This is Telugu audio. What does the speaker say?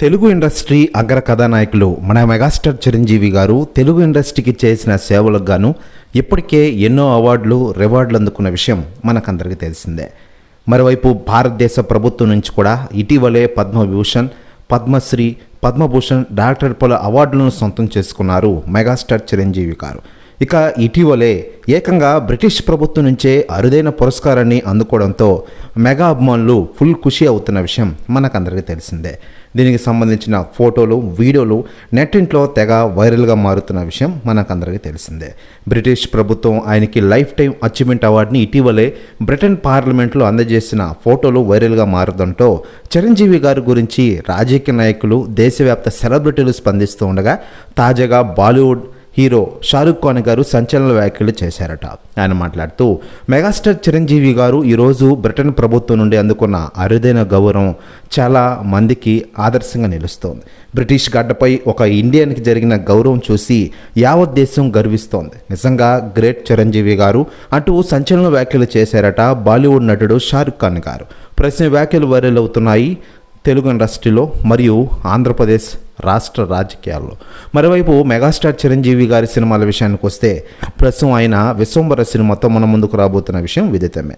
తెలుగు ఇండస్ట్రీ అగ్ర కథానాయకులు మన మెగాస్టార్ చిరంజీవి గారు తెలుగు ఇండస్ట్రీకి చేసిన సేవలకు గాను ఇప్పటికే ఎన్నో అవార్డులు రివార్డులు అందుకున్న విషయం మనకందరికీ తెలిసిందే. మరోవైపు భారతదేశ ప్రభుత్వం నుంచి కూడా ఇటీవలే పద్మవిభూషణ్ పద్మశ్రీ పద్మభూషణ్ డాక్టర్ పలు అవార్డులను సొంతం చేసుకున్నారు మెగాస్టార్ చిరంజీవి గారు. ఇక ఇటీవలే ఏకంగా బ్రిటిష్ ప్రభుత్వం నుంచే అరుదైన పురస్కారాన్ని అందుకోవడంతో మెగా అభిమానులు ఫుల్ ఖుషి అవుతున్న విషయం మనకందరికీ తెలిసిందే. దీనికి సంబంధించిన ఫోటోలు వీడియోలు నెట్టింట్లో తెగ వైరల్గా మారుతున్న విషయం మనకందరికీ తెలిసిందే. బ్రిటిష్ ప్రభుత్వం ఆయనకి లైఫ్ టైం అచీవ్మెంట్ అవార్డుని ఇటీవలే బ్రిటన్ పార్లమెంట్లో అందజేసిన ఫోటోలు వైరల్గా మారడంతో చిరంజీవి గారి గురించి రాజకీయ నాయకులు దేశవ్యాప్త సెలబ్రిటీలు స్పందిస్తూ ఉండగా తాజాగా బాలీవుడ్ హీరో షారుఖ్ ఖాన్ గారు సంచలన వ్యాఖ్యలు చేశారట. ఆయన మాట్లాడుతూ మెగాస్టార్ చిరంజీవి గారు ఈరోజు బ్రిటన్ ప్రభుత్వం నుండి అందుకున్న అరుదైన గౌరవం చాలా మందికి ఆదర్శంగా నిలుస్తోంది. బ్రిటిష్ గడ్డపై ఒక ఇండియన్కి జరిగిన గౌరవం చూసి యావత్ దేశం గర్విస్తోంది. నిజంగా గ్రేట్ చిరంజీవి గారు అంటూ సంచలన వ్యాఖ్యలు చేశారట బాలీవుడ్ నటుడు షారుఖ్ ఖాన్ గారు. ప్రశ్న వ్యాఖ్యలు వైరల్ అవుతున్నాయి. తెలుగు ఇండస్ట్రీలో మరియు ఆంధ్రప్రదేశ్ రాష్ట్ర రాజకీయాల్లో. మరోవైపు మెగాస్టార్ చిరంజీవి గారి సినిమాల విషయానికి వస్తే ప్రస్తుతం ఆయన విశ్వంబర సినిమాతో మన ముందుకు రాబోతున్న విషయం విదితమే